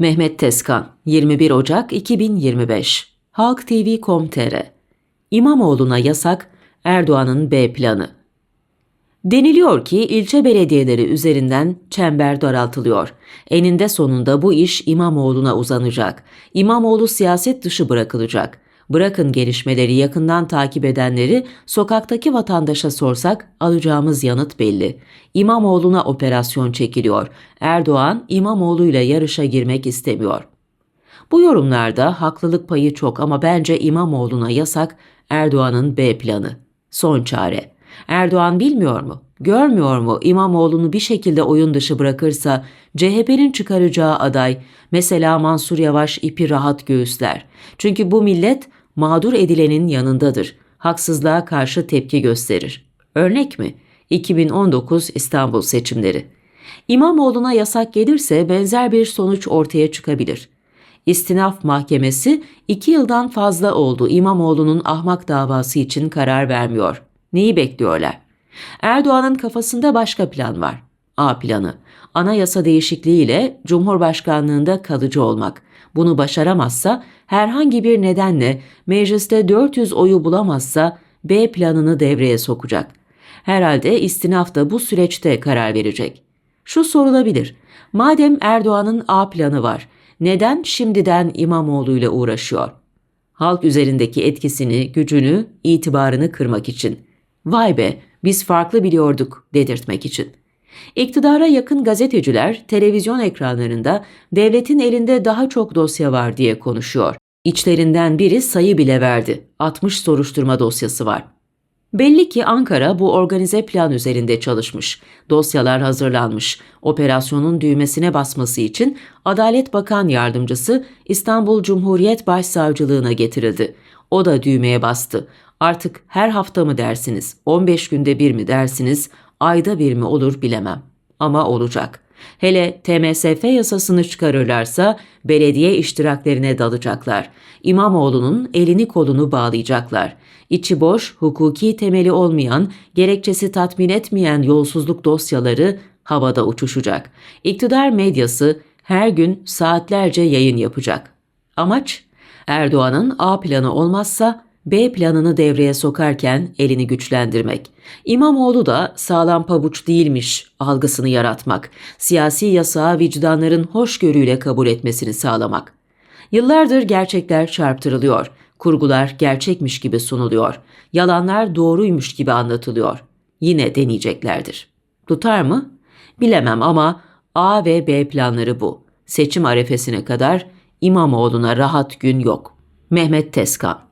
Mehmet Tezkan, 21 Ocak 2025 Halk TV.com.tr İmamoğlu'na yasak, Erdoğan'ın B planı. Deniliyor ki ilçe belediyeleri üzerinden çember daraltılıyor. Eninde sonunda bu iş İmamoğlu'na uzanacak. İmamoğlu siyaset dışı bırakılacak. Bırakın gelişmeleri yakından takip edenleri sokaktaki vatandaşa sorsak alacağımız yanıt belli. İmamoğlu'na operasyon çekiliyor. Erdoğan İmamoğlu'yla yarışa girmek istemiyor. Bu yorumlarda haklılık payı çok ama bence İmamoğlu'na yasak Erdoğan'ın B planı. Son çare. Erdoğan bilmiyor mu? Görmüyor mu İmamoğlu'nu bir şekilde oyun dışı bırakırsa CHP'nin çıkaracağı aday mesela Mansur Yavaş ipi rahat göğüsler. Çünkü bu millet mağdur edilenin yanındadır. Haksızlığa karşı tepki gösterir. Örnek mi? 2019 İstanbul seçimleri. İmamoğlu'na yasak gelirse benzer bir sonuç ortaya çıkabilir. İstinaf Mahkemesi iki yıldan fazla oldu İmamoğlu'nun ahmak davası için karar vermiyor. Neyi bekliyorlar? Erdoğan'ın kafasında başka plan var. A planı. Anayasa değişikliğiyle Cumhurbaşkanlığında kalıcı olmak. Bunu başaramazsa herhangi bir nedenle mecliste 400 oyu bulamazsa B planını devreye sokacak. Herhalde istinaf da bu süreçte karar verecek. Şu sorulabilir. Madem Erdoğan'ın A planı var, neden şimdiden İmamoğlu ile uğraşıyor? Halk üzerindeki etkisini, gücünü, itibarını kırmak için. Vay be, biz farklı biliyorduk dedirtmek için. İktidara yakın gazeteciler televizyon ekranlarında devletin elinde daha çok dosya var diye konuşuyor. İçlerinden biri sayı bile verdi. 60 soruşturma dosyası var. Belli ki Ankara bu organize plan üzerinde çalışmış. Dosyalar hazırlanmış. Operasyonun düğmesine basması için Adalet Bakan Yardımcısı İstanbul Cumhuriyet Başsavcılığına getirildi. O da düğmeye bastı. Artık her hafta mı dersiniz, 15 günde bir mi dersiniz, ayda bir mi olur bilemem. Ama olacak. Hele TMSF yasasını çıkarırlarsa belediye iştiraklerine dalacaklar. İmamoğlu'nun elini kolunu bağlayacaklar. İçi boş, hukuki temeli olmayan, gerekçesi tatmin etmeyen yolsuzluk dosyaları havada uçuşacak. İktidar medyası her gün saatlerce yayın yapacak. Amaç Erdoğan'ın A planı olmazsa B planını devreye sokarken elini güçlendirmek. İmamoğlu da sağlam pabuç değilmiş algısını yaratmak. Siyasi yasağı vicdanların hoşgörüyle kabul etmesini sağlamak. Yıllardır gerçekler çarptırılıyor. Kurgular gerçekmiş gibi sunuluyor. Yalanlar doğruymuş gibi anlatılıyor. Yine deneyeceklerdir. Tutar mı? Bilemem ama A ve B planları bu. Seçim arefesine kadar İmamoğlu'na rahat gün yok. Mehmet Tezkan